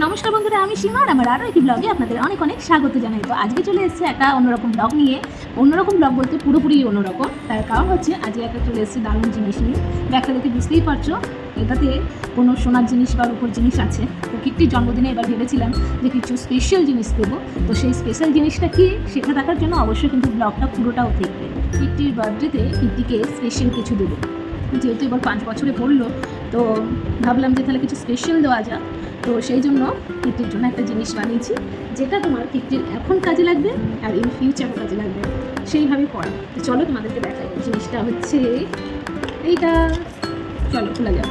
নমস্কার বন্ধুরা, আমি সীমা আমার আরও একটি ব্লগে আপনাদের অনেক অনেক স্বাগত জানাই। তো আজকে চলে এসেছে একটা অন্যরকম ব্লগ নিয়ে। অন্যরকম ব্লগ বলতে পুরোপুরি অন্যরকম। তার কারণ হচ্ছে, আজকে একটা চলে এসেছে দারুণ জিনিস নিয়ে। ব্যাগটা দেখে বুঝতেই পারছ, এটাতে কোনো সোনার জিনিস বা উপর জিনিস আছে। তো কিট্টির জন্মদিনে এবার ভেবেছিলাম যে কিছু স্পেশাল জিনিস দেবো। তো সেই স্পেশাল জিনিসটা কি শেখা থাকার জন্য অবশ্যই কিন্তু ব্লগটা পুরোটাও দেখবে। কিট্টির বার্থডেতে কিট্টিকে স্পেশাল কিছু দেবো। যেহেতু এবার পাঁচ বছরে পড়ল, তো ভাবলাম যে তাহলে কিছু স্পেশাল দেওয়া যাক। তো সেই জন্য কিট্টির জন্য একটা জিনিস বানিয়েছি, যেটা তোমার কিট্টির এখন কাজে লাগবে আর ইন ফিউচার কাজে লাগবে। সেইভাবে করা। তো চলো তোমাদেরকে দেখাই। জিনিসটা হচ্ছে এইটা। চলো, খোলা যাক।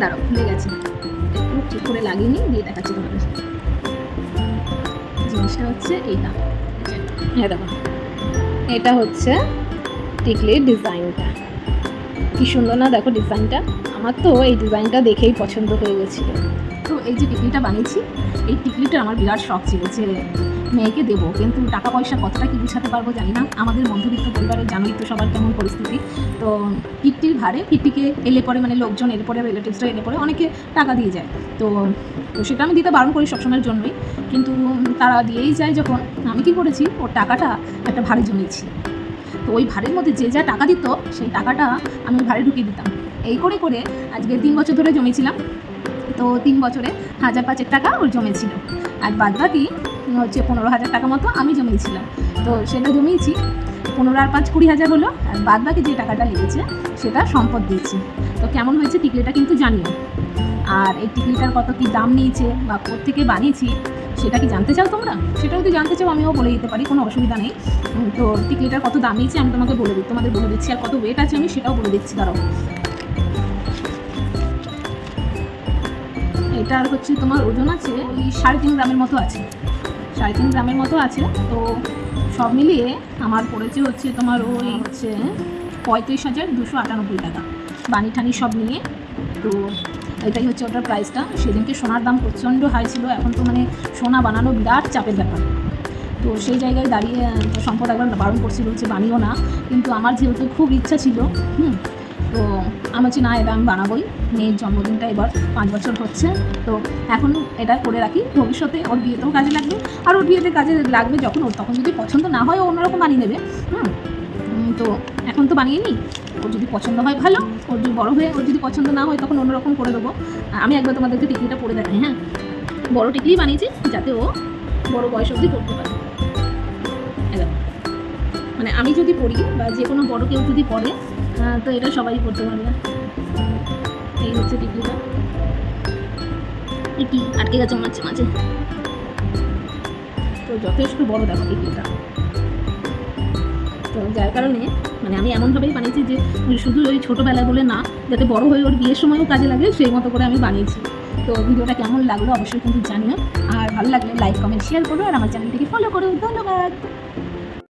দাঁড়ো খুলে গেছে। ঠিক করে লাগিয়ে দিয়ে দেখাচ্ছি তোমাদের জিনিসটা হচ্ছে এইটা। হ্যাঁ দেখো। এটা হচ্ছে টিকলির ডিজাইনটা। কি সুন্দর না, দেখো ডিজাইনটা আমার তো এই ডিজাইনটা দেখেই পছন্দ হয়ে গেছিল। তো এই যে টিকলিটা বানিয়েছি, এই টিকলিটা আমার বিরাট শখ ছিল যে মেয়েকে দেবো, কিন্তু টাকা পয়সা কতটা কি গুছাতে পারব জানি না। আমাদের মধ্যবিত্ত পরিবারের জানোই তো সবার কেমন পরিস্থিতি। তো কিট্টির ভারে কিট্টিকে এলে পরে মানে লোকজন এলে পরে রিলেটিভসরা এলে পরে অনেকে টাকা দিয়ে যায়। তো তো সেটা আমি দিতে বারণ করি সবসময়ের জন্যই। কিন্তু তারা দিয়েই যায় যখন। আমি কি করেছি, ওর টাকাটা একটা ভারে জমিয়েছি। তো ওই ভাড়ের মধ্যে যে যা টাকা দিত, সেই টাকাটা আমি ভাড়ে ঢুকিয়ে দিতাম। এই করে করে আজকে তিন বছর ধরে জমেছিলাম। তো তিন বছরে হাজার পাঁচেক টাকা ওর জমেছিল। আর বাদ বাকি হচ্ছে পনেরো হাজার টাকা মতো আমি জমিয়েছিলাম তো সেটা জমিয়েছি, পনেরো আর পাঁচ কুড়ি হাজার হলো। আর বাদ বাকি যে টাকাটা লেগেছে, সেটা সম্পদ দিয়েছি। তো কেমন হয়েছে টিকলিটা কিন্তু জানিও। আর এই টিকলিটার কত কি দাম নিয়েছে বা থেকে বানিয়েছি সেটা কি জানতে চাও তোমরা? সেটা যদি জানতে চাও, আমিও বলে দিতে পারি, কোনো অসুবিধা নেই। তো টিকলিটার কত দাম নিয়েছে আমি তোমাকে বলে দিই, তোমাদের বলে দিচ্ছি, আর কত ওয়েট আছে আমি সেটাও বলে দিচ্ছি, দাঁড়াও। এটার হচ্ছে তোমার ওজন আছে ওই সাড়ে তিন গ্রামের মতো আছে। সাড়ে তিন গ্রামের মতো আছে, তো সব মিলিয়ে আমার পড়েছে হচ্ছে তোমার ওই হচ্ছে পঁয়ত্রিশ হাজার দুশো আটানব্বই টাকা। বানি ঠানি সব নিয়ে, তো এটাই হচ্ছে ওটার প্রাইসটা সেদিনকে সোনার দাম প্রচণ্ড হাই ছিল। এখন তো মানে সোনা বানানো বিরাট চাপের ব্যাপার। তো সেই জায়গায় দাঁড়িয়ে সম্পদ একবার বারণ করছিল যে বানিও না। কিন্তু আমার যেহেতু খুব ইচ্ছা ছিল, হুম, তো আমি হচ্ছে না, এটা আমি বানাবোই। মেয়ের জন্মদিনটা এবার পাঁচ বছর হচ্ছে। তো এখন এটা করে রাখি। ভবিষ্যতে ওর বিয়েতেও কাজে লাগবে। আর ওর বিয়েতে কাজে লাগবে যখন ওর, তখন যদি পছন্দ না হয়, ও অন্যরকম বানিয়ে নেবে হুম, তো এখন তো বানিয়ে নিই ওর যদি পছন্দ হয় ভালো, ওর যদি বড়ো হয়ে, ওর যদি পছন্দ না হয়, তখন অন্যরকম করে দেবো। আমি একবার তোমাদেরকে টিকলিটা পরে দেখাই হ্যাঁ? বড় টিকলি বানিয়েছি, যাতে ও বড় বয়স অবধি করতে পারে। মানে আমি যদি পড়ি বা যে কোনো বড় কেউ যদি পড়ে তো এটা সবাই পড়তে পারবে। এই হচ্ছে টিকলিটা। কি? আটকে গেছে মাঝে মাঝে। তো যথেষ্ট বড় দেখো টিকলিটা। তো যার কারণে মানে আমি এমনভাবেই বানিয়েছি যে শুধু ওই ছোটোবেলায় বলে না, যাতে বড় হয়ে ওর বিয়ের সময়ও কাজে লাগে, সেই মতো করে আমি বানিয়েছি। তো ভিডিওটা কেমন লাগল অবশ্যই কিন্তু জানিও। আর ভালো লাগলে লাইক কমেন্ট শেয়ার করো, আর আমার চ্যানেলটিকে ফলো করো। ধন্যবাদ!